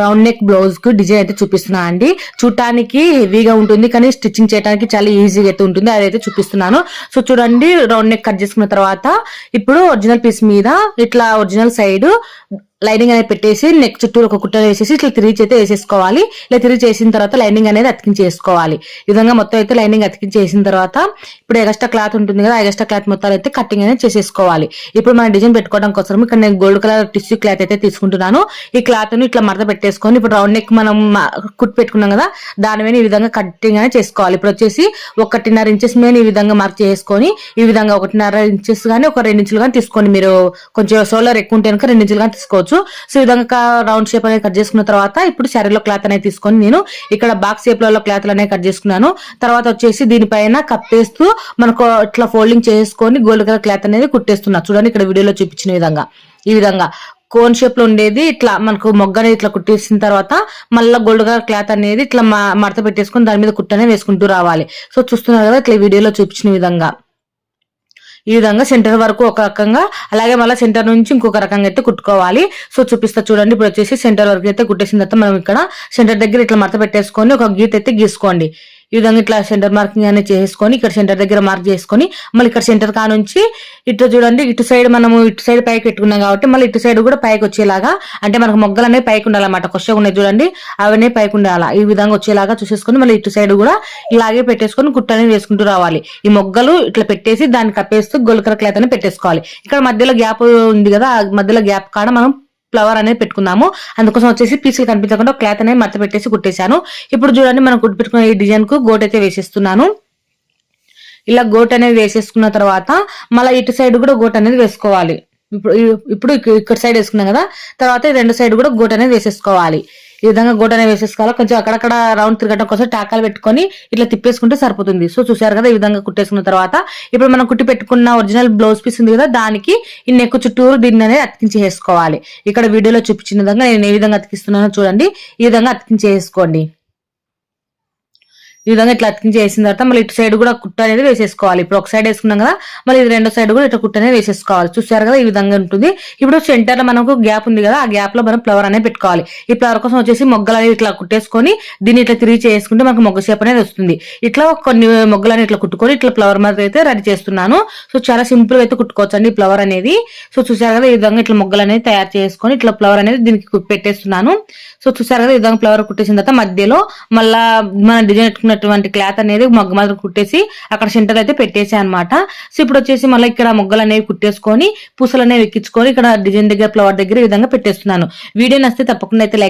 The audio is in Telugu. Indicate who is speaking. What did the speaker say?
Speaker 1: రౌండ్ నెక్ బ్లౌజ్కు డిజైన్ అయితే చూపిస్తున్నా అండి. చూడటానికి హెవీగా ఉంటుంది కానీ స్టిచ్చింగ్ చేయడానికి చాలా ఈజీగా అయితే ఉంటుంది. అదైతే చూపిస్తున్నాను. సో చూడండి రౌండ్ నెక్ కట్ చేసుకున్న తర్వాత ఇప్పుడు ఒరిజినల్ పీస్ మీద ఇట్లా ఒరిజినల్ సైడ్ లైనింగ్ అనేది పెట్టేసి నెక్ చుట్టూ ఒక కుట్ట వేసేసి ఇట్లా తిరిగి అయితే వేసేసుకోవాలి. ఇలా తిరిగి చేసిన తర్వాత లైనింగ్ అనేది అతికించేసుకోవాలి. ఈ విధంగా మొత్తం అయితే లైనింగ్ అతికించేసిన తర్వాత ఇప్పుడు ఎగస్ట్రా క్లాత్ ఉంటుంది కదా ఎగస్ట్రా క్లాత్ మొత్తాలు అయితే కటింగ్ అనేది చేసేసుకోవాలి. ఇప్పుడు మనం డిజైన్ పెట్టుకోవడం కోసం ఇక్కడ నేను గోల్డ్ కలర్ టిష్యూ క్లాత్ అయితే తీసుకుంటున్నాను. ఈ క్లాత్ను ఇట్లా మడత పెట్టేసుకొని ఇప్పుడు రౌండ్ నెక్ మనం మ- పెట్టుకున్నాం కదా దాని మీద ఈ విధంగా కటింగ్ అనేది చేసుకోవాలి. ఇప్పుడు వచ్చేసి ఒకటిన్నర ఇంచెస్ మీద ఈ విధంగా మార్క్ చేసుకొని ఈ విధంగా ఒకటిన్నర ఇంచెస్ కానీ ఒక రెండు ఇంచులు కానీ తీసుకోండి. మీరు కొంచెం సోలర్ ఎక్కువ ఉంటే కనుక రెండు ఇంచులు కానీ తీసుకోవచ్చు. సో ఈ విధంగా రౌండ్ షేప్ అనేది కట్ చేసుకున్న తర్వాత ఇప్పుడు శారీలో క్లాత్ అనేది తీసుకొని నేను ఇక్కడ బాక్స్ షేప్లో క్లాత్ అనేది కట్ చేసుకున్నాను. తర్వాత వచ్చేసి దీనిపైన కప్పేస్తూ మనకు ఇట్లా ఫోల్డింగ్ చేసుకొని గోల్డ్ కలర్ క్లాత్ అనేది కుట్టేస్తున్నా. చూడండి ఇక్కడ వీడియోలో చూపించిన విధంగా. ఈ విధంగా కోన్ షేప్లో ఉండేది ఇట్లా మనకు మొగ్గ అనేది ఇట్లా కుట్టేసిన తర్వాత మళ్ళీ గోల్డ్ కలర్ క్లాత్ అనేది ఇట్లా మడత పెట్టేసుకొని దాని మీద కుట్టనే వేసుకుంటూ రావాలి. సో చూస్తున్నారు కదా ఇట్లా వీడియోలో చూపించిన విధంగా. ఈ విధంగా సెంటర్ వరకు ఒక రకంగా అలాగే మళ్ళీ సెంటర్ నుంచి ఇంకొక రకంగా అయితే కుట్టుకోవాలి. సో చూపిస్తా చూడండి. ఇప్పుడు వచ్చేసి సెంటర్ వరకు అయితే కుట్టేసిన తర్వాత మనం ఇక్కడ సెంటర్ దగ్గర ఇట్లా మడత పెట్టేసుకొని ఒక గీత అయితే గీసుకోండి. ఈ విధంగా ఇట్లా సెంటర్ మార్కింగ్ అనేది చేసుకొని ఇక్కడ సెంటర్ దగ్గర మార్క్ చేసుకొని మళ్ళీ ఇక్కడ సెంటర్ కా నుంచి ఇటు చూడండి ఇటు సైడ్ మనము ఇటు సైడ్ పైకి పెట్టుకున్నాం కాబట్టి మళ్ళీ ఇటు సైడ్ కూడా పైకి వచ్చేలాగా అంటే మనకు మొగ్గలు అనేవి పైకి ఉండాలన్నమాట. కొత్తగా ఉన్నాయి చూడండి అవన్నీ పైకి ఉండాలా? ఈ విధంగా వచ్చేలాగా చూసేసుకొని మళ్ళీ ఇటు సైడ్ కూడా ఇలాగే పెట్టేసుకొని కుట్ట అనేది వేసుకుంటూ రావాలి. ఈ మొగ్గలు ఇట్లా పెట్టేసి దాన్ని కప్పేస్తూ గొలకర క్లాత్ అని పెట్టేసుకోవాలి. ఇక్కడ మధ్యలో గ్యాప్ ఉంది కదా మధ్యలో గ్యాప్ కాడ మనం ఫ్లవర్ అనేది పెట్టుకుందాము. అందుకోసం వచ్చేసి పీసులు కనిపించకుండా క్లాత్ అనేది మడత పెట్టేసి కుట్టేశాను. ఇప్పుడు చూడండి మనం కుట్టి పెట్టుకున్న ఈ డిజైన్కు గోట్ అయితే వేసేస్తున్నాను. ఇలా గోట్ అనేది వేసేసుకున్న తర్వాత మళ్ళీ ఇటు సైడ్ కూడా గోట్ అనేది వేసుకోవాలి. ఇప్పుడు ఇప్పుడు ఇక్కడ సైడ్ వేసుకున్నాం కదా తర్వాత రెండు సైడ్ కూడా గోట్ అనేది వేసేసుకోవాలి. ఈ విధంగా గోట్ అనేది వేసేసుకోవాలి. కొంచెం అక్కడక్కడ రౌండ్ తిరగడం కోసం టాకాలు పెట్టుకొని ఇట్లా తిప్పేసుకుంటే సరిపోతుంది. సో చూసారు కదా ఈ విధంగా కుట్టేసుకున్న తర్వాత. ఇప్పుడు మనం కుట్టి పెట్టుకున్న ఒరిజినల్ బ్లౌజ్ పీస్ ఉంది కదా దానికి ఈ నెక్ చుట్టూరు దీన్ని అనేది అతికించేసుకోవాలి ఇక్కడ వీడియోలో చూపించిన విధంగా నేను ఏ విధంగా అతికిస్తున్నానో చూడండి. ఈ విధంగా అతికించేసుకోండి ఈ విధంగా ఇట్లా అతికించి వేసిన తర్వాత మళ్ళీ ఇటు సైడ్ కూడా కుట్ట అనేది వేసేసుకోవాలి. ఇప్పుడు ఒక సైడ్ వేసుకున్నాం కదా మళ్ళీ ఇది రెండో సైడ్ కూడా ఇట్లా కుట్ట అనేది వేసేసుకోవాలి. చూసారు కదా ఈ విధంగా ఉంటుంది. ఇప్పుడు సెంటర్లో మనకు గ్యాప్ ఉంది కదా ఆ గ్యాప్లో మనం ఫ్లవర్ అనేది పెట్టుకోవాలి. ఈ ఫ్లవర్ కోసం వచ్చేసి మొగ్గలు అనేది ఇట్లా కుట్టేసుకొని దీన్ని ఇట్లా తిరిగి చేసుకుంటే మనకు మొగ్గ షేప్ అనేది వస్తుంది. ఇట్లా కొన్ని మొగ్గలు అనేది ఇట్లా కుట్టుకొని ఇట్లా ఫ్లవర్ మీద అయితే రెడీ చేస్తున్నాను. సో చాలా సింపుల్ అయితే కుట్టుకోవచ్చు అండి ఫ్లవర్ అనేది. సో చూసారు కదా ఈ విధంగా ఇట్లా మొగ్గలు అనేది తయారు చేసుకొని ఇట్లా ఫ్లవర్ అనేది దీనికి పెట్టేస్తున్నాను. సో చూసారు కదా ఈ విధంగా ఫ్లవర్ కుట్టేసిన తర్వాత మధ్యలో మళ్ళా మన డిజైన్ పెట్టుకున్నటువంటి క్లాత్ అనేది మగ్గ మాత్రం కుట్టేసి అక్కడ సెంటర్ అయితే పెట్టేసి అనమాట సో ఇప్పుడు వచ్చేసి మళ్ళీ ఇక్కడ మొగ్గలు అనేవి కుట్టేసుకొని పూసలు అనేవి ఎక్కించుకొని ఇక్కడ డిజైన్ దగ్గర ఫ్లవర్ దగ్గర ఈ విధంగా పెట్టేస్తున్నాను. వీడియో నచ్చితే తప్పకుండా అయితే లైక్